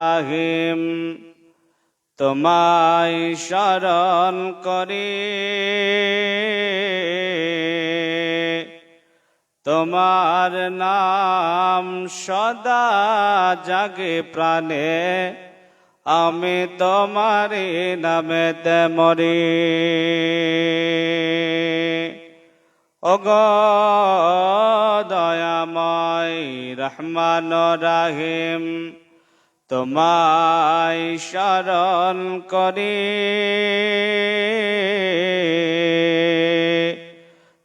আহিম। তোমায় শরণ করি, তোমার নাম সদা জাগে প্রাণে, আমি তোমারি নামেতে মরি। ওগ দয়াময় রহমান রাহিম তোমায় শরণ করি।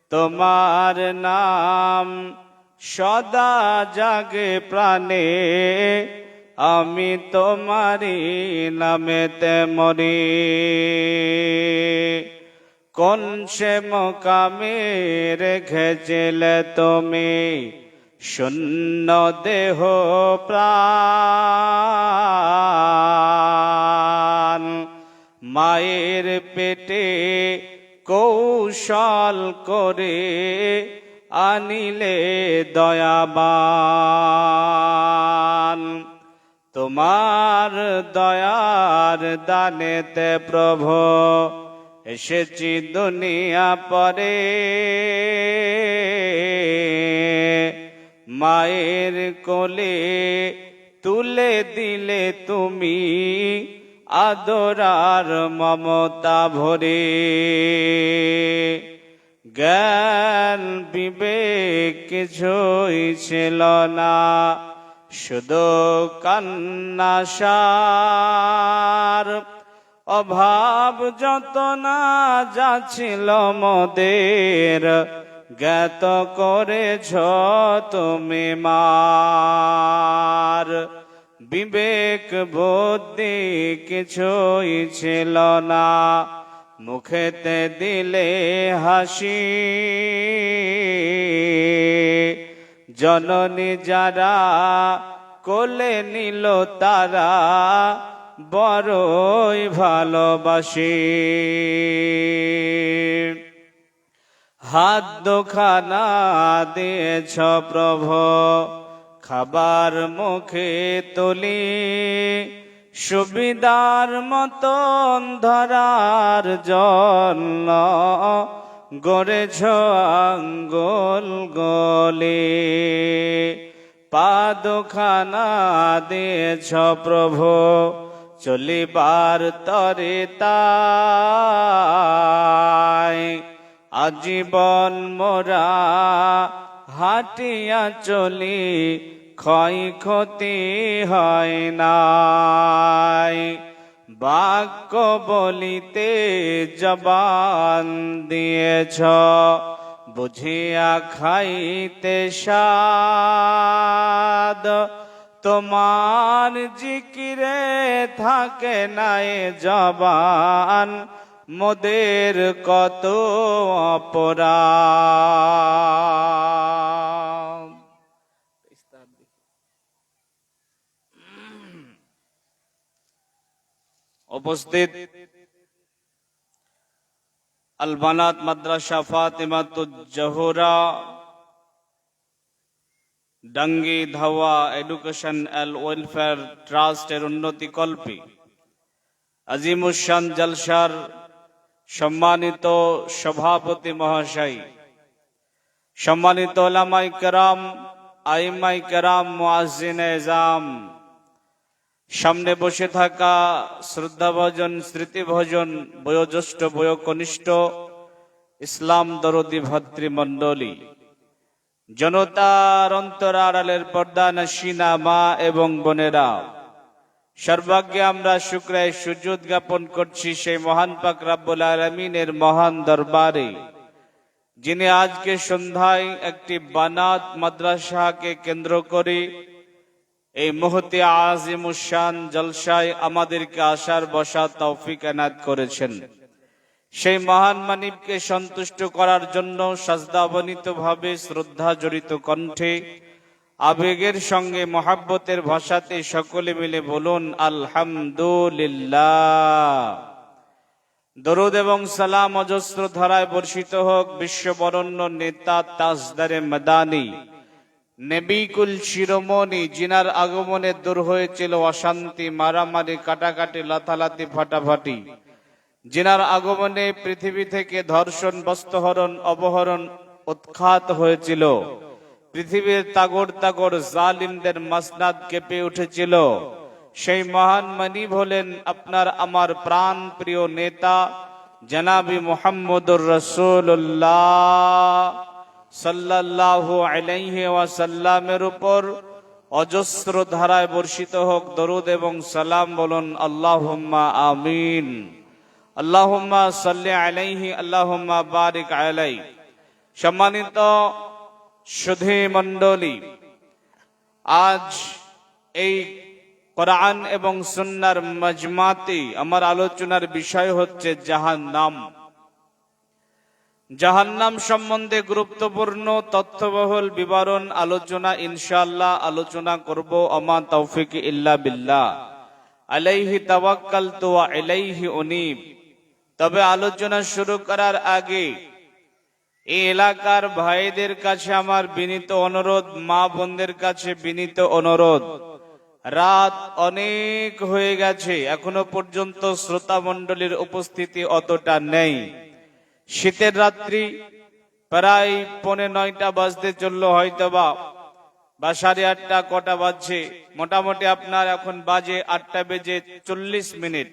তোমার নাম সদা জাগে প্রাণে। আমি তোমারি নামেতে মরি। কোন সে মোকামে রেখেছিলে তুমি? শূন্য দেহ প্রাণ। মায়ের পেটে কৌশল করে আনিলে দয়াবান। তোমার দয়ার দানেতে প্রভু এসেছি দুনিয়া পরে। মায়ের কোলে তুলে দিলে তুমি আদরার মমতা ভরে। জ্ঞান বিবেক ছিল না, শুধু কান্নাসার অভাব যত না যাচ্ছিল মোদের জ্ঞাত করেছ তুমি মার। বিবেক বুদ্ধি কিছুই ছিল না। মুখেতে দিলে হাসি। জননী যারা কোলে নিল তারা বড়ই ভালোবাসি। হাত দোখানা দিয়েছ প্রভু, খাবার মুখে তুলি। সুবিধার মতন ধরার জন্য গড়েছ আঙ্গল গলে। পাদখানা দিয়েছ প্রভু, চলিবার তরে তাই। আজীবন মোরা হাটিয়া চলি, ক্ষয় ক্ষতি হয় নাই। বাক্য বলিতে জবান দিয়েছ, বুঝিয়া খাইতে সাদ তোমার জিকিরে থাকে নাই জবান মোদের কত অপরাধ। উপস্থিত আলবানাত মাদ্রাসা ফাতেমাতুজ জহুরা ডাঙ্গি ধাওয়া এডুকেশন অ্যান্ড ওয়েলফেয়ার ট্রাস্টের উন্নতি কল্পে আজিমুসান জলসার সম্মানিত সভাপতি মহাশয়, সম্মানিত ওলামাই কেরাম, আইমাই কেরাম মুআজ্জিন এজাম সামনে বসে থাকা শ্রদ্ধাভজন, স্মৃতিভজন, বয়োজ্যেষ্ঠ, বয়োকনিষ্ঠ ইসলাম দরদি ভাতৃমণ্ডলী, জনতার অন্তরাড়ালের পর্দা নাসিনা মা এবং বোনেরা সর্বাগ্যে আমরা শুক্রায় সুযোগ জ্ঞাপন করছি সেই মহান পাক রাব্বুল আলমিনের মহান দরবারে, যিনি আজকে সন্ধ্যায় একটি বানাত মাদ্রাসাকে কেন্দ্র করে এই মুহূর্তে আজিমুসান জলসায় আমাদেরকে আসার বসা তৌফিক এনায়ত করেছেন। সেই মহান মানিবকে সন্তুষ্ট করার জন্য সাজদাবনিত ভাবে শ্রদ্ধা জড়িত কণ্ঠে আবেগের সঙ্গে মহাব্বতের ভাষাতে সকলে মিলে বলুন, আলহামদুলিল্লাহ। দরুদ এবং সালাম অজস্র ধারায় বর্ষিত হোক বিশ্ববরণ্য নেতা তাজদারে মাদানী। নেবিকুল শিরোমণি, জিনার আগমনে দূর হয়েছিল অশান্তি, মারামারি, কাটাকাটি লাথালাতি ফাটাফাটি। জিনার আগমনে পৃথিবী থেকে ধর্ষণ, বস্ত্রহরণ অপহরণ উৎখাত হয়েছিল। পৃথিবীর তাগর তাগর জালিমদের মাসনাদ কেঁপে উঠেছিল। সেই মহান মানিব হলেন আপনার আমার প্রাণ প্রিয় নেতা, জনাবি মোহাম্মদুর রসুল্লাহ সাল্লাল্লাহু আলাইহি ওয়াসাল্লামের উপর অজস্র ধারায় বর্ষিত হোক, দরুদ এবং সালাম বলুন, আল্লাহুম্মা আমিন। আল্লাহুম্মা সাল্লি আলাইহি, আল্লাহুম্মা বারিক আলাই সম্মানিত সুধী মণ্ডলী। আজ এই কোরআন এবং সুন্নার মজমাতে আমার আলোচনার বিষয় হচ্ছে জাহান্নাম। জাহান্নাম সম্বন্ধে গুরুত্বপূর্ণ তথ্যবহুল বিবরণ আলোচনা ইনশাআল্লাহ আলোচনা করব। আমা তৌফিক ইল্লা বিল্লাহ। আলাইহি তাওয়াক্কালতু ওয়া ইলাইহি উনীব। তবে আলোচনা শুরু করার আগে এই এলাকার ভাইদের কাছে আমার বিনীত অনুরোধ, মা বোনদের কাছে বিনীত অনুরোধ। রাত অনেক হয়ে গেছে, এখনও পর্যন্ত শ্রোতা মণ্ডলীর উপস্থিতি অতটা নেই। শীতের রাত্রি প্রায় পৌনে নয়টা বাজতে চলল, হয়তোবা বা সাড়ে আটটা, কটা বাজছে। মোটামুটি আপনার এখন বাজে আটটা বেজে চল্লিশ মিনিট।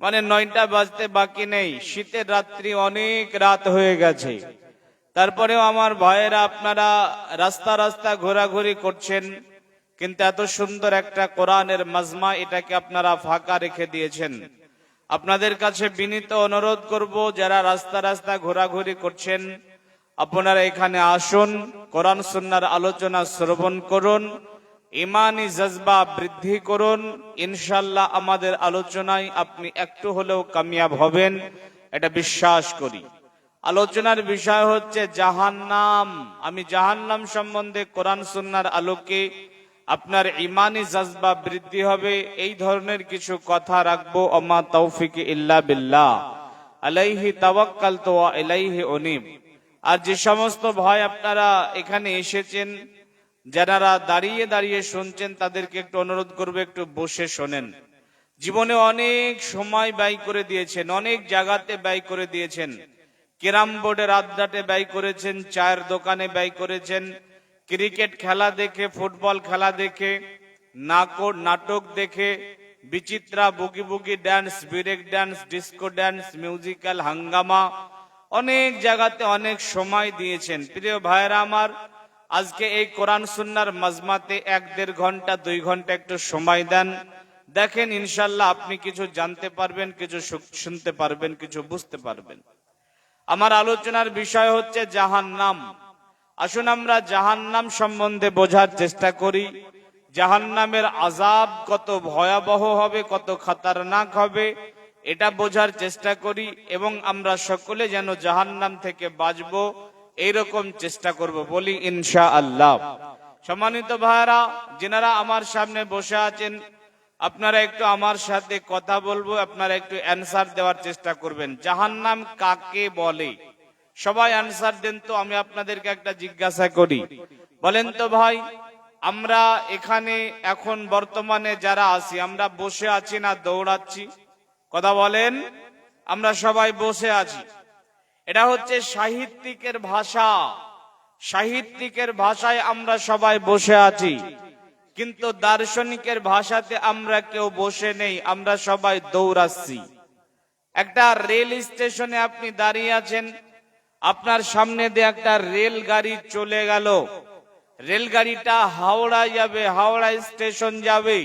মানে নয়টা বাজতে বাকি নেই, শীতের রাত্রি অনেক রাত হয়ে গেছে। তারপরেও আমার ভয়েরা আপনারা রাস্তা রাস্তা ঘোরাঘুরি করছেন, কিন্তু এত সুন্দর একটা কোরআনের মাজমা এটাকে আপনারা ফাঁকা রেখে দিয়েছেন। আপনাদের কাছে বিনীত অনুরোধ করব, যারা রাস্তা রাস্তা ঘোরাঘুরি করছেন, আপনারা এখানে আসুন, কোরআন সুন্নার আলোচনা শ্রবণ করুন, ইমানি জজবা বৃদ্ধি করুন ইনশাল্লাহ আমাদের আলোচনায় আপনি একটু হলেও কামিয়াব হবেন, এটা বিশ্বাস করি। আলোচনার বিষয় হচ্ছে জাহান্নাম। আমি জাহান্নাম সম্বন্ধে কোরআন সুন্নার আলোকে আপনার ইমানি জজবা বৃদ্ধি হবে। এই ধরনের কিছু কথা রাখব। অমা তৌফিক ইল্লা বিল্লাহ। আলাইহি তাওয়াক্কাল তো আলাইহি অনিব আর যে সমস্ত ভয় আপনারা এখানে এসেছেন, যারা দাঁড়িয়ে দাঁড়িয়ে শুনছেন, তাদেরকে একটু অনুরোধ করব, একটু বসে শোনেন। জীবনে অনেক সময় ব্যয় করে দিয়েছেন, অনেক জায়গাতে ব্যয় করে দিয়েছেন। কেরাম বোর্ডের আড্ডাতে ব্যয় করেছেন, চায়ের দোকানে ব্যয় করেছেন, ক্রিকেট খেলা দেখে, ফুটবল খেলা দেখে নাকর নাটক দেখে, Bichitra boogie boogie dance break dance disco dance musical Hungama, অনেক জায়গাতে অনেক সময় দিয়েছেন। প্রিয় ভাইরা আমার, আজকে এই কোরআন সুন্নার মাজমাতে এক দেড় ঘণ্টা, দুই ঘণ্টা একটু সময় দেন। দেখেন ইনশাল্লাহ আপনি কিছু জানতে পারবেন, কিছু শুনতে পারবেন, কিছু বুঝতে পারবেন। আমার আলোচনার বিষয় হচ্ছে জাহান্নাম। আসুন আমরা জাহান্নাম সম্বন্ধে বোঝার চেষ্টা করি। জাহান্নামের আজাব কত ভয়াবহ হবে, কত খাতারনাক হবে, এটা বোঝার চেষ্টা করি এবং আমরা সকলে যেন জাহান্নাম থেকে বাঁচব, এইরকম চেষ্টা করব বলি ইনশা আল্লাহ সম্মানিত ভাইরা যেনারা আমার সামনে বসে আছেন আপনারা একটু আমার সাথে কথা বলব, আপনারা একটু অ্যান্সার দেওয়ার চেষ্টা করবেন। জাহান্নাম কাকে বলে? সবাই অ্যান্সার দেন তো, আমি আপনাদেরকে একটা জিজ্ঞাসা করি। বলেন তো ভাই, আমরা এখানে এখন বর্তমানে যারা আছি, আমরা বসে আছি না দৌড়াচ্ছি? কথা বলেন, আমরা সবাই বসে আছি। এটা হচ্ছে সাহিত্যিকের ভাষা। সাহিত্যিকের ভাষায় আমরা সবাই বসে আছি। কিন্তু দার্শনিকের ভাষাতে আমরা কেউ বসে নেই, আমরা সবাই দৌড়াচ্ছি। একটা রেল স্টেশনে আপনি দাঁড়িয়ে আছেন, আপনার সামনে দিয়ে একটা রেল গাড়ি চলে গেল। রেলগাড়িটা হাওড়া যাবে, হাওড়া স্টেশন যাবে।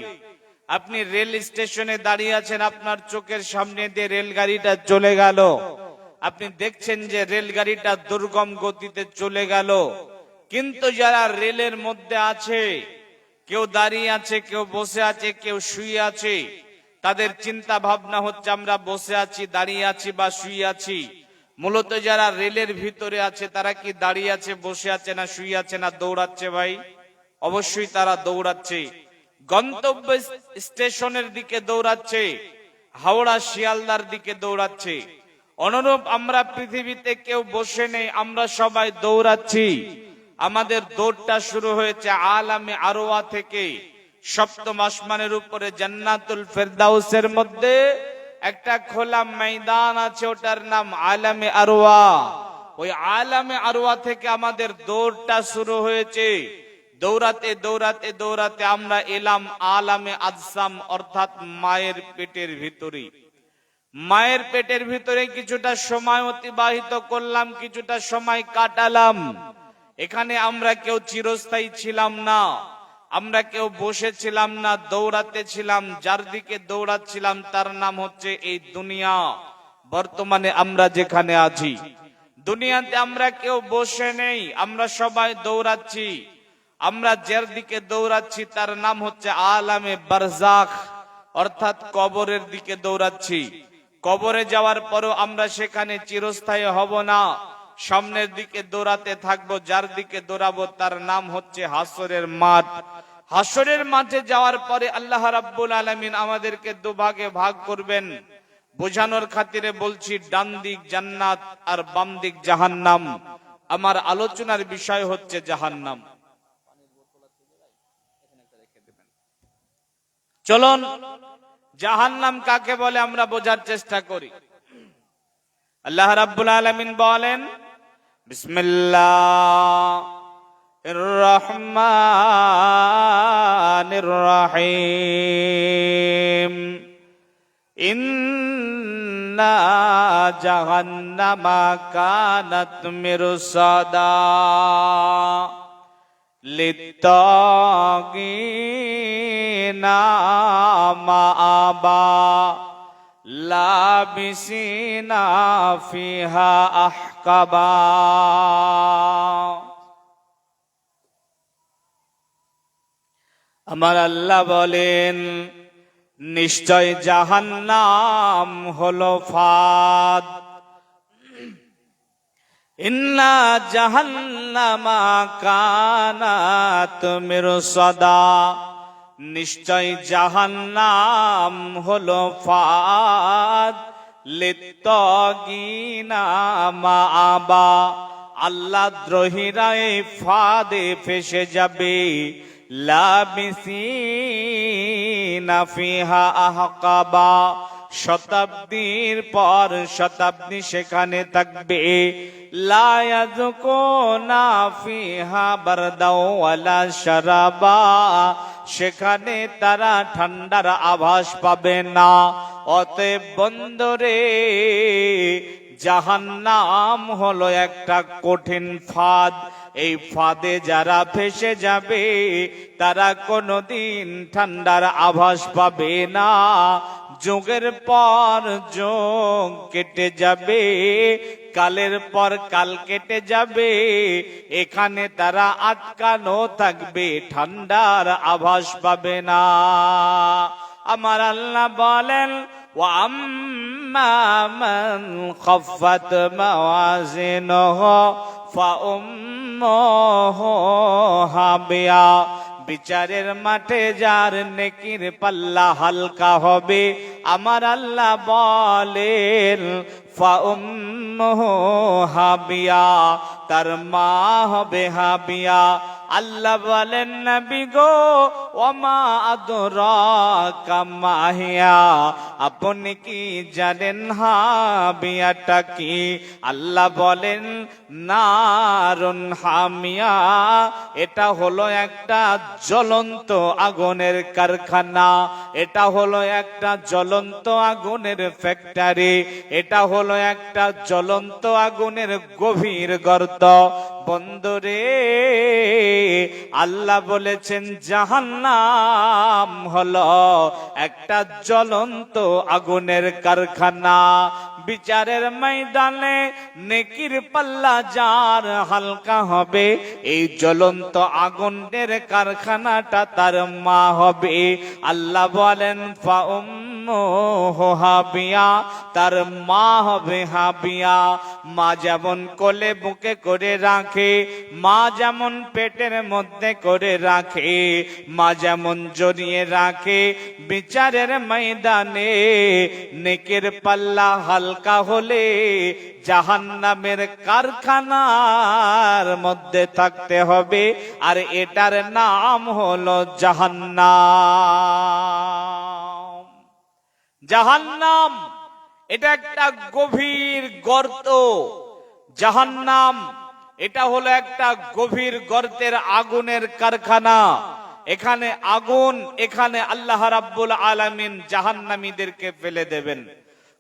আপনি রেল স্টেশনে দাঁড়িয়ে আছেন, আপনার চোখের সামনে দিয়ে রেলগাড়িটা চলে গেল। আপনি দেখছেন যে রেলগাড়িটা দুর্গম গতিতে চলে গেল। কিন্তু যারা রেলের মধ্যে আছে কেউ দাঁড়িয়ে আছে, কেউ বসে আছে, কেউ শুয়ে আছে। তাদের চিন্তা ভাবনা হচ্ছে, আমরা বসে আছি, দাঁড়িয়ে আছি বা শুয়ে আছি। মূলত যারা রেলের ভিতরে আছে, তারা কি দাঁড়িয়ে আছে, বসে আছে না শুয়ে আছে না দৌড়াচ্ছে ভাই? অবশ্যই তারা দৌড়াচ্ছে। গন্তব্য স্টেশনের দিকে দৌড়াচ্ছে, হাওড়া শিয়ালদার দিকে দৌড়াচ্ছে। অনুরূপ আমরা পৃথিবীতে কেউ বসে নেই, আমরা সবাই দৌড়াচ্ছি। আমাদের দৌড়টা শুরু হয়েছে আলামে আরোয়া থেকে সপ্তম আসমানের উপরে জান্নাতুল ফেরদাউসের মধ্যে। একটা খোলা ময়দান আছে, ওটার নাম আলামে আরোয়া ওই আলামে আরোয়া থেকে আমাদের দৌড়টা শুরু হয়েছে। দৌড়াতে দৌড়াতে দৌড়াতে আমরা এলাম আলামে আজসাম, অর্থাৎ মায়ের পেটের ভিতরে। মায়ের পেটের ভিতরে কিছুটা সময় অতিবাহিত করলাম, কিছুটা সময় কাটালাম। এখানে আমরা কেউ চিরস্থায়ী ছিলাম না। আমরা কেউ বসেছিলাম না, দৌড়াতে ছিলাম। যার দিকে দৌড়াচ্ছিলাম, তার নাম হচ্ছে এই দুনিয়া। বর্তমানে আমরা যেখানে আছি। দুনিয়াতে আমরা কেউ বসে নেই, আমরা সবাই দৌড়াচ্ছি। আমরা যার দিকে দৌড়াচ্ছি, তার নাম হচ্ছে আলামে বারজাখ অর্থাৎ কবরের দিকে দৌড়াচ্ছি। কবরে যাওয়ার পরও আমরা সেখানে চিরস্থায়ী হব না। সামনের দিকে দৌড়াতে থাকব, যার দিকে দৌড়াবো তার নাম হচ্ছে হাসরের মাঠ। হাসরের মাঠে যাওয়ার পরে আল্লাহ রাব্বুল আলামিন আমাদেরকে দুভাগে ভাগ করবেন। বোঝানোর খাতিরে বলছি, ডান দিক জান্নাত আর বাম দিক জাহান্নাম। আমার আলোচনার বিষয় হচ্ছে জাহান্নাম। চলুন, জাহান্নাম কাকে বলে আমরা বোঝার চেষ্টা করি। আল্লাহ রাব্বুল আলামিন বলেন بسم الله الرحمن الرحيم. إنا جهنم كانت مرصدا للطاغين مآبا. লাবিসিনা ফিহা আহকাবা। আমার আল্লাহ বলেন, নিশ্চয় জাহান্নাম হলো ফাদ। ইন্না জাহান্নামা কানাত মেরু সদা নিশ্চয় জাহান্নাম হলো ফাদ। লিত্তগিনা মাআবা। আল্লাহ দ্রোহীরা এই ফাদে ফেসে যাবে। আহকাবা। শতাব্দীর পর শতাব্দী সেখানে থাকবে। লায়াজুকুনা ফিহা বারদাও ওয়ালা শারাবা। সেখানে তারা ঠান্ডার আভাস পাবে না। অতএব বন্দরে জাহান নাম হলো একটা কঠিন ফাঁদ। এই ফাঁদে যারা ফেসে যাবে, তারা কোনোদিন ঠান্ডার আভাস পাবে না। যুগের পর যোগ কেটে যাবে কালের পর কাল কেটে যাবে এখানে তারা আটকানো থাকবে ঠান্ডার আভাস পাবে না আমার আল্লাহ বলেন وأما من خفت موازينه فأمه هاوية বিচারের মাঠে যার নেকির পাল্লা হালকা হবে, আমার আল্লাহ বলেন, ফাউম্মুহু হাবিয়া, তার মা হবে হাবিয়া। আল্লাহ বলেন, নবী গো, ওমা আদরাকা কামাহিয়া আপনি কি জানেন হাবিয়াটা কি? আল্লাহ বলেন, নারুন হামিয়া, এটা হলো একটা জ্বলন্ত আগুনের কারখানা, এটা হলো একটা জ্বলন্ত আগুনের ফ্যাক্টরি, এটা হলো একটা জ্বলন্ত আগুনের গভীর গর্ত বন্দরে আল্লাহ বলেছেন জাহান্নাম হলো একটা জ্বলন্ত আগুনের কারখানা। বিচারের ময়দানে নেকির পাল্লা যার হালকা হবে, এই জ্বলন্ত আগুনের কারখানাটা তার মা হবে। আল্লাহ বলেন ফাউম হাবিয়া তার মা হবে হাবিয়া। মা যেমন কোলে বুকে করে রাখে, মা যেমন পেটের মধ্যে করে রাখে, মা যেমন জড়িয়ে রাখে। বিচারের ময়দানে নেকের পাল্লা হালকা হলে জাহান্নামের কারখানার মধ্যে থাকতে হবে। আর এটার নাম হলো জাহান্নাম। জাহান্নাম, এটা একটা গভীর গর্ত। জাহান্নাম, এটা হলো একটা গভীর গর্তের আগুনের কারখানা। এখানে আগুন, এখানে আল্লাহ রাব্বুল আলামিন জাহান্নামীদেরকে ফেলে দেবেন।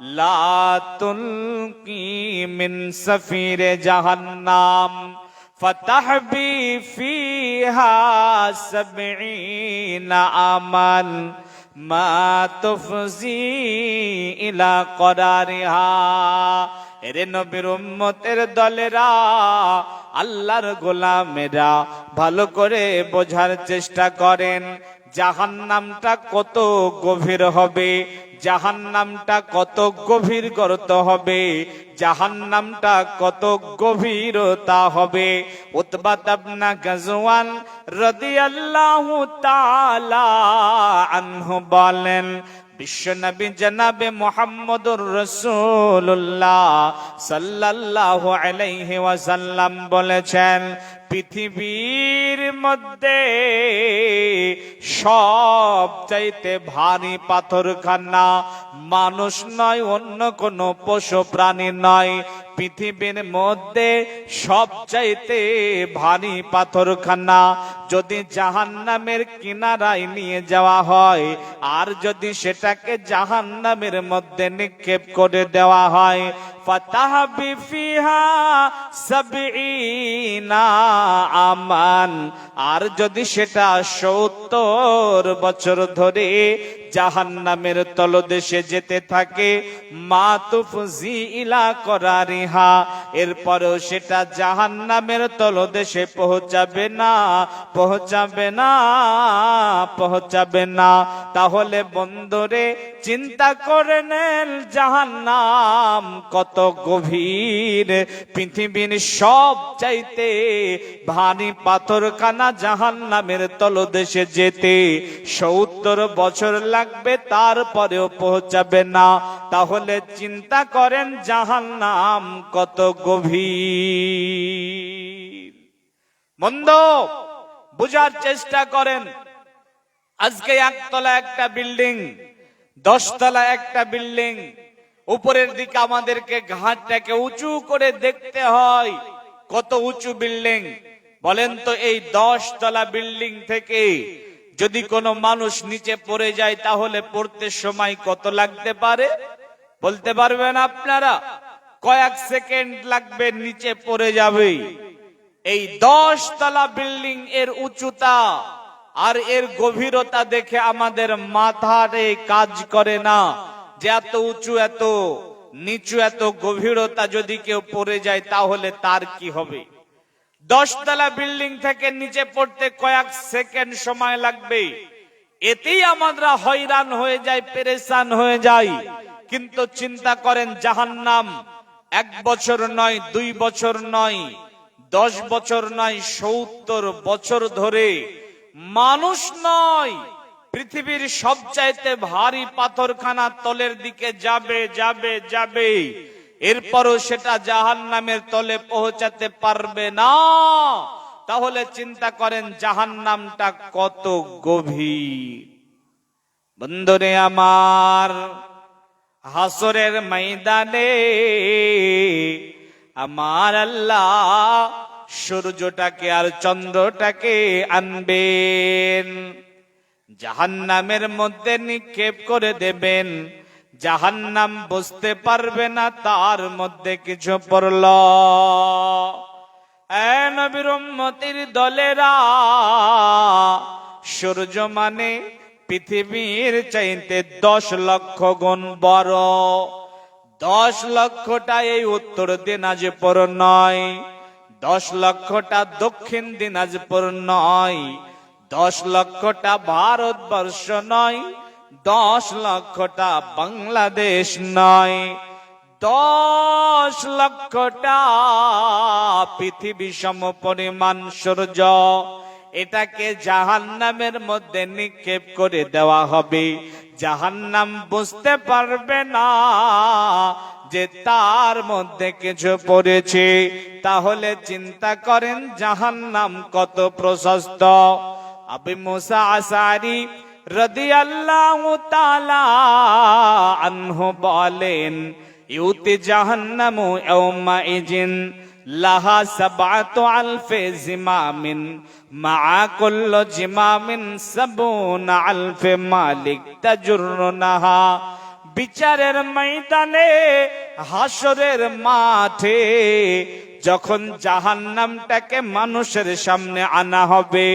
لا تلقي من سفير جهنم فتحبي فيها سبعين عاما ما تفزي إلى قرارها এরে নবীর উম্মতের দলেরা আল্লাহর গোলামেরা ভালো করে বোঝার চেষ্টা করেন জাহান্নামটা কত গভীর হবে জাহান্নামটা কত গভীর গর্ত হবে জাহান নামটা কত গভীরতা হবে। উতবাত আবনা গাজওয়ান রাদিয়াল্লাহু তাআলা আনহু বলেন বিশ্বনবী জনাবে মোহাম্মদুর রসুল্লাহ সাল্লাল্লাহু আলাইহি ওয়াসাল্লাম বলেছেন পৃথিবীর মধ্যে সব চাইতে ভারী পাথরখানা। মানুষ নয়, অন্য কোনো পশু প্রাণী নয়। পৃথিবীর মধ্যে সব চাইতে ভারী পাথরখানা। যদি জাহান্নামের কিনারায় নিয়ে যাওয়া হয়, আর যদি সেটাকে জাহান্নামের মধ্যে নিক্ষেপ করে দেওয়া হয় ফাতাহাবি ফিহা সাবঈনা আমান আর যদি সেটা সত্তর বছর ধরে জাহান্নামের তলদেশে যেতে থাকে। মা তুফজি ইলা করারিহা। এরপরেও সেটা জাহান জাহান্নামের তলদেশে পৌঁছাবে না পৌঁছাবে না পৌঁছাবে না। তাহলে বন্দরে চিন্তা করে নেন জাহান্নাম কত গভীর। পৃথিবীর সব চাইতে ভারী পাথরখানা জাহান্নামের তলদেশে যেতে সত্তর বছর লাগবে তারপরেও পৌঁছাবে না। তাহলে চিন্তা করেন, জাহান্নাম কত গভীর। মন্দ, বুঝার চেষ্টা করেন। আজকে একতলা একটা বিল্ডিং, দশতলা একটা বিল্ডিং। উপরের দিকে আমাদেরকে ঘাটটাকে উঁচু করে দেখতে হয়। কত উঁচু বিল্ডিং। বলেন তো এই দশ তলা বিল্ডিং থেকে যদি কোনো মানুষ নিচে পড়ে যায়, তাহলে পড়তে সময় কত লাগতে পারে? বলতে পারবেন আপনারা, কয়েক সেকেন্ড লাগবে, নিচে পড়ে যাবে। এই দশ তলা বিল্ডিং এর উচ্চতা আর এর গভীরতা দেখে আমাদের মাথারে কাজ করে না। যে এত উঁচু, এত নিচু, এত গভীরতা যদি কেউ পড়ে যায়, তাহলে তার কি হবে? দশতলা বিল্ডিং থেকে নিচে পড়তে কয়েক সেকেন্ড সময় লাগবে। এতেই আমরা হয়রান হয়ে যাই পেরেশান হয়ে যাই কিন্তু চিন্তা করেন, জাহান্নাম এক বছর নয়, দুই বছর নয়, দশ বছর নয়, সত্তর বছর ধরে মানুষ নয়, পৃথিবীর সবচাইতে ভারী পাথরখানা তলের দিকে যাবে যাবে যাবে। এরপরও সেটা জাহান নামের তলে পৌঁছাতে পারবে না। তাহলে চিন্তা করেন জাহান নামটা কত গভীর। বন্ধুরে আমার, হাসরের ময়দানে আমার আল্লাহ সূর্যটাকে আর চন্দ্রটাকে আনবেন। জাহান্নামের মধ্যে নিক্ষেপ করে দেবেন। জাহান্নাম বুঝতে পারবে না, তার মধ্যে কিছু পড়ল। এ নবীর উম্মতির দলেরা, সূর্য মানে পৃথিবীর চাইতে দশ লক্ষ গুণ বড়। দশ লক্ষটা এই উত্তর দিনাজপুর নয়, দশ লক্ষটা দক্ষিণ দিনাজপুর নয়, দশ লক্ষটা ভারতবর্ষ নয় দশ লক্ষটা বাংলাদেশ নয়, দশ লক্ষটা পৃথিবী সম পরিমাণ সূর্য। এটাকে জাহান্নামের মধ্যে নিক্ষেপ করে দেওয়া হবে। জাহান্নাম বুঝতে পারবে না যে তার মধ্যে কিছু পড়েছে। তাহলে চিন্তা করেন জাহান্নাম কত প্রশস্ত। আবি মুসা আসারি রাদিয়াল্লাহু তাআলা আনহু বলেন, ইউতি জাহান্নামু ইয়াউমা ইজিন লাহা সাবআতু আলফি জিমামিন মা কুল্লু জিমামিন সাবুনা আলফি মালিক তাজুরুনাহা। বিচারের ময়দানে হাসরের মাঠে যখন জাহান্নামটাকে মানুষের সামনে আনা হবে,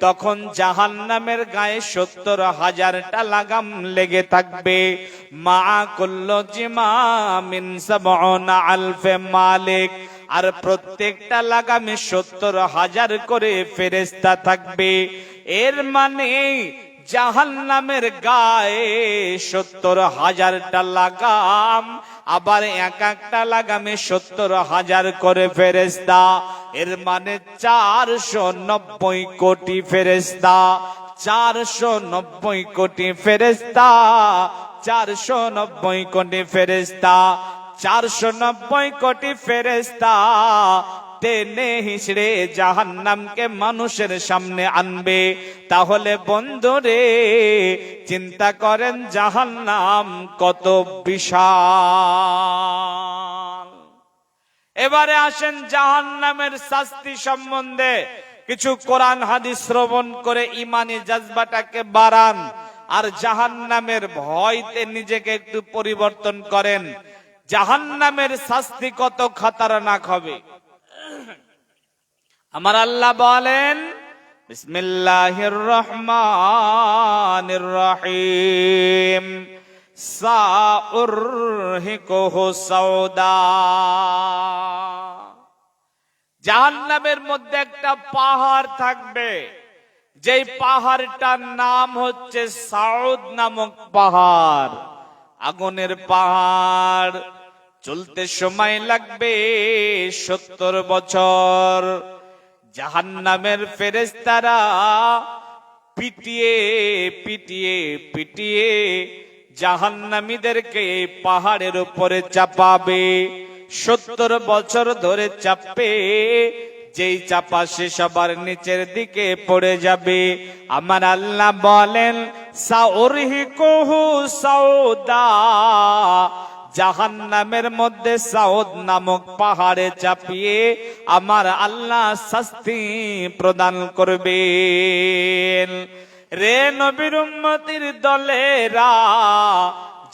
তখন জাহান্নামের গায়ে সত্তর হাজারটা লাগাম লেগে থাকবে। মা কুল্ল জিমামিন আলফে মালিক। আর প্রত্যেকটা লাগামে সত্তর হাজার করে ফেরেস্তা থাকবে। এর মানে জাহান্নামের গায়ে সত্তর হাজারটা লাগাম আবার এক একটা লাগামে সত্তর হাজার করে ফেরেস্তা এর মানে চারশো নব্বই কোটি ফেরেস্তা চারশো নব্বই কোটি ফেরেস্তা চারশো নব্বই কোটি ফেরেস্তা চারশো নব্বই কোটি ফেরেস্তা টেনে হিসড়ে জাহান্নামকে মানুষের সামনে আনবে। তাহলে বন্ধুরে, চিন্তা করেন জাহান্নাম কত বিশাল। এবারে আসেন জাহান্নামের শাস্তি সম্বন্ধে কিছু কোরআন হাদিস শ্রবণ করে ইমানি জাজবাটাকে বাড়ান আর জাহান্নামের ভয়তে নিজেকে একটু পরিবর্তন করেন। জাহান্নামের শাস্তি কত খাতারনাক হবে। আমার আল্লাহ বলেন রহিম। জাহান্নামের মধ্যে একটা পাহাড় থাকবে। যেই পাহাড়টার নাম হচ্ছে সাউদ নামক পাহাড়। আগুনের পাহাড়, চলতে সময় লাগবে সত্তর বছর। জাহান্নামের ফেরেস্তারা পিটিয়ে পিটিয়ে পিটিয়ে জাহান্নামীদেরকে পাহাড়ের উপরে চাপাবে। সত্তর বছর ধরে চাপে, যেই চাপা সে সবার নিচের দিকে পড়ে যাবে। আমার আল্লাহ বলেন, সাউরহিকুহু সাউদা। জাহান্নামের মধ্যে সাউদ নামক পাহাড়ে চাপিয়ে আমার আল্লাহ শাস্তি প্রদান করবেন। রে নবীর উম্মতির দলেরা,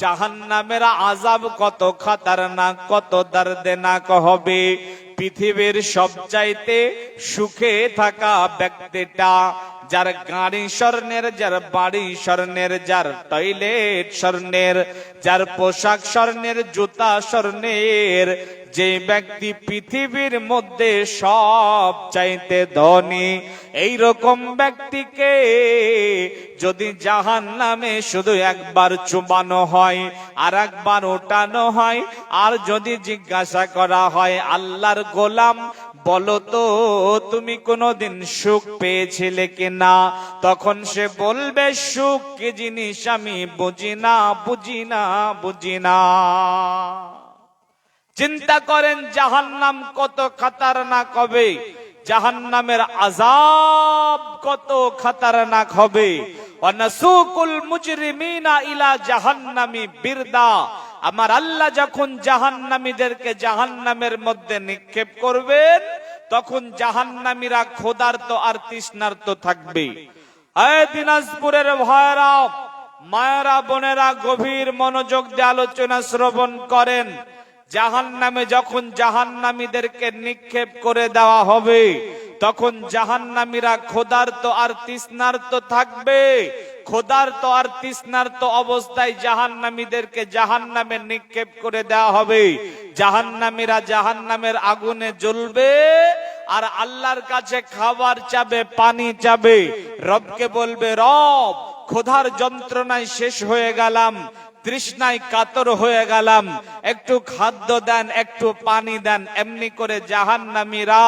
জাহান্নামের আজাব কত খাতারনাক, কত দর্দনাক হবে। পৃথিবীর সবচাইতে সুখে থাকা ব্যক্তিটা যার গাড়ি স্বর্ণের, যার বাড়ি স্বর্ণের, যার টয়লেট স্বর্ণের, যার পোশাক স্বর্ণের, জুতা স্বর্ণের, যে ব্যক্তি পৃথিবীর মধ্যে সব চাইতে ধনী এই রকম ব্যক্তিকে যদি জাহান নামে শুধু একবার চুবানো হয় আর একবার ওঠানো হয়, আর যদি জিজ্ঞাসা করা হয়, আল্লাহর গোলাম বলো তো, তুমি কোনোদিন সুখ পেয়েছিলে কিনা? তখন সে বলবে, সুখ কি জিনিস আমি বুঝি না বুঝি না বুঝি না। চিন্তা করেন, জাহান্নাম কত খাতারনাক হবে? জাহান্নামের আজাব কত খাতারনাক হবে? অনাসুকুল মুজরিমিনা ইলা জাহান্নামি বিরদা। আমার আল্লাহ যখন জাহান্নামীদেরকে জাহান্নামের মধ্যে নিক্ষেপ করবেন তখন জাহান্নামীরা ক্ষুধার্ত আর তৃষ্ণার্ত থাকবে। দিনাজপুরের ভয়রা মায়েরা, বোনেরা, গভীর মনোযোগ দিয়ে আলোচনা শ্রবণ করেন। জাহান নামে যখন জাহান নামীদেরকে নিক্ষেপ করে দেওয়া হবে তখন জাহান্নামীরা তো আর তৃষ্ণার তো থাকবে। খোদার তো আর তৃষ্ণার তো অবস্থায় জাহান্নামীদেরকে জাহান্নামে নিক্ষেপ করে দেওয়া হবে। জাহান্নামীরা জাহান্নামের আগুনে জ্বলবে আর আল্লাহর কাছে খাবার চাবে, পানি চাবে। রবকে বলবে, রব ক্ষুধার যন্ত্রণায় শেষ হয়ে গেলাম, তৃষ্ণায় কাতর হয়ে গেলাম। একটু খাদ্য দেন, একটু পানি দেন, এমনি করে জাহান্নামীরা